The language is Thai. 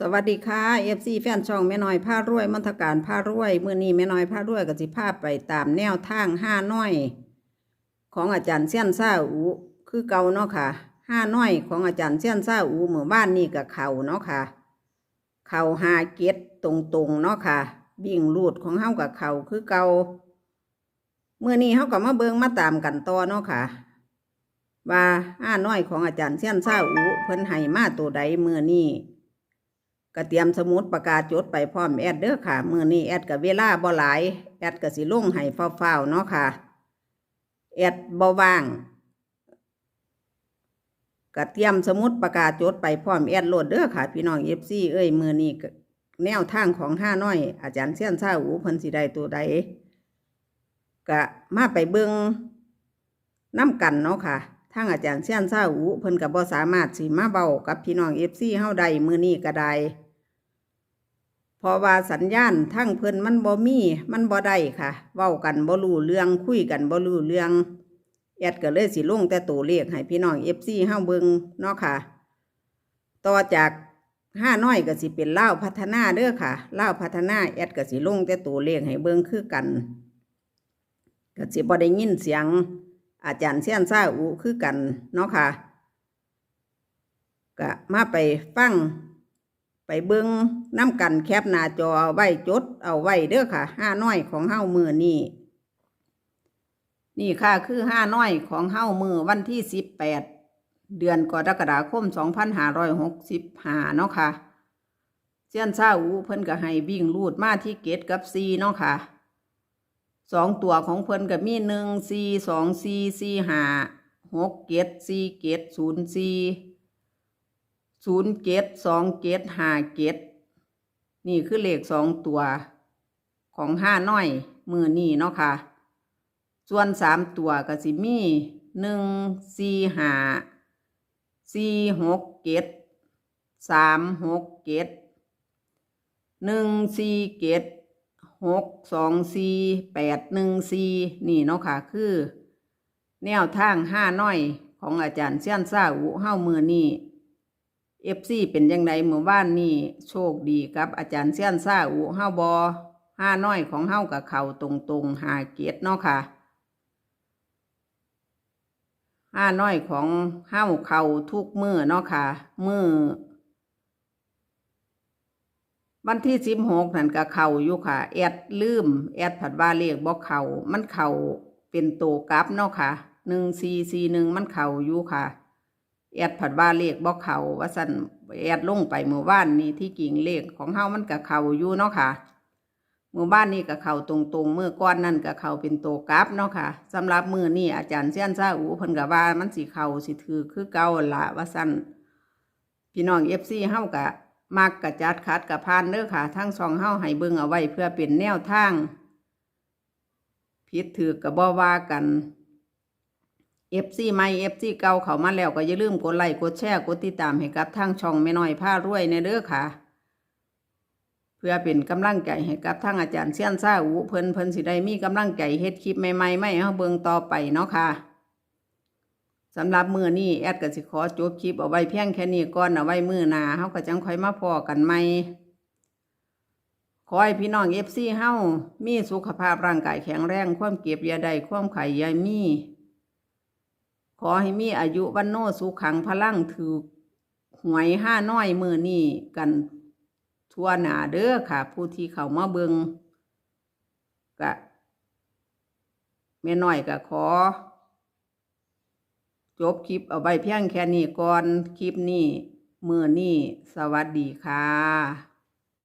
สวัสดีค่ะเอฟซีแฟนช่องแม่น้อยผ้ารวยมนทการผ้ารวยเมื่อนี้แม่น้อยผ้ารวยก็สิพาไปตามแนวทางห้าน้อย ของอาจารย์เซียนซาอูคือเก่าเนาะค่ะห้าน้อยของอาจารย์เซียนซาอูเมื่อบ้านนี่กับเขาเนาะค่ะ เขาหาเก็ดตรงๆเนาะค่ะ บิ่งรูดของเฮากับเขาคือเก่าเมื่อนี้เฮาก็มาเบิงมาตามกันต่อเนาะค่ะว่าห้าน้อยของอาจารย์เซียนซาอูเพิ่นให้มาตัวใดเมื่อนี้ ก็เตรียมสมุดประกาศจดไปพร้อมแอดเด้อค่ะ มือนี้แอดกับเวลาบ่หลาย แอดก็สิลงให้เฝ้าๆเนาะค่ะ แอดบ่ว่างก็เตรียมสมุดประกาศจดไปพร้อมแอดโหลดเด้อค่ะ พี่น้องเอฟซีเอ้ยมือนี้แนวทางของห้าน้อย อาจารย์เสี้ยนซาอูเพิ่นสิได้ตัวใดก็มาไปเบิ่งน้ำกันเนาะค่ะทางอาจารย์เสี้ยนซาอูเพิ่นก็บ่สามารถสิมาเบากับพี่น้องเอฟซีเฮาได้มือนี้ก็ได้ พราะว่าสัญญาณทั้งเพิ่นมันบ่มีมันบ่ได้ค่ะ เว้ากันบ่รู้เรื่องคุยกันบ่รู้เรื่องแอดก็เลยสิลงแต่ตัวเลขให้พี่น้อง FC เฮาเบิงเนาะค่ะ ต่อจากห้าน้อยก็สิเป็นเล่าพัฒนาเด้อค่ะเล่าพัฒนาแอดก็สิลงแต่ตัวเลขให้เบิงคือกันก็สิบ่ได้ยินเสียง อาจารย์เซียนซ่าอูคือกันเนาะค่ะก็มาไปฟัง ไปเบิ้งน้ำกันแคปหน้าจอเอาไว้จด เอาไว้เด้อค่ะห้าน้อยของเฮ้ามือนี่นี่ค่ะคือห้าน้อยของเฮ้ามือวันที่สิบแปดเดือนกรกฎาคมสองพันห้าร้อยหกสิบห้าเนาะค่ะเซียนซาอูเพิ่นก็ให้วิ่งลูดมาที่เกตกับซีเนาะค่ะสองตัวของเพิ่นก็มีหนึ่งซีสองซีซีห้าหกเกตซีเกตศูนย์ซี ศูนย์เกตสองเกตห้าเกตนี่คือเลขสองตัวของห้าน้อย มือนี่เนาะค่ะ ส่วนสามตัวก็สิมีหนึ่งสี่ห้าสี่หกเกตสามหกเกตหนึ่งสี่เกตหกสองสี่แปดหนึ่งสี่นี่เนาะค่ะ คือ แนวทางห้าน้อยของอาจารย์เซียนซ่าอุเฮ้ามือนี่ เอฟซีเป็นยังไงเมื่อวานนี่โชคดีกับ อาจารย์เซียนซ่าอูเฮาบอห้าน้อยของเฮากับเขาตรงตรงๆหาเกียรติเนาะค่ะห้าน้อยของเฮาเขาทุกมือเนาะค่ะมือวันที่สิบหกนั่นก็เขาอยู่ค่ะ แอดลืม แอดผัดว่าเลขบอกเข่ามันเข่าเป็นโตกับเนาะค่ะหนึ่งซีซีหนึ่งมันเขาอยู่ค่ะ แอดผัดว่าเลขบอกเขาว่าสันแอดลงไปเมื่อวานนี้ที่กิ่งเลขของเฮามันกับเขาอยู่เนาะค่ะเมื่อบ้านนี้กับเขาตรงๆเมื่อก้อนนั่นกับเขาเป็นโตกราฟเนาะค่ะสำหรับมือนี่อาจารย์เซียนซาอูเพิ่นกับว่ามันสีเขาสิถือคือเก่าละว่าสันพี่น้องเอฟซีเฮากะมักกะจัดคัดกะพานเด้อค่ะ ทั้งสองเฮาให้เบิ่งเอาไว้เพื่อเป็นแนวทางผิดถือกับบ่ว่ากัน เอฟซีใหม่เอฟซีเก่าเขามาแล้วก็อย่าลืมกดไลค์กดแชร์กดติดตามให้กับทางช่องแม่น้อยผ้ารวยในเด้อค่ะ เพื่อเป็นกำลังใจให้กับทางอาจารย์เซียนซ่าอูเพิ่นเพิ่นสิได้มีกำลังใจเฮ็ดคลิปใหม่ๆไม่เฮาเบิ่งต่อไปเนาะค่ะสำหรับมือนี้แอดก็สิขอจบคลิปเอาไว้เพียงแค่นี้ก่อนเอาไว้มือหนาเฮาก็จังค่อยมาพอกันใหม่ขอให้พี่น้องเอฟซีเฮามีสุขภาพร่างกายแข็งแรงความเก็บยาได้ความไข่ย่ามีข อให้มีอายุวันโนสุขังพลังถือหวยห้าน้อยมือนี่กันทั่วหนาเด้อค่ะ ผู้ที่เขามาเบิงกะแม่น้อยก็ขอ จบคลิปเอาไว้เพียงแค่นี้ก่อน คลิปนี้มือนี่สวัสดีค่ะ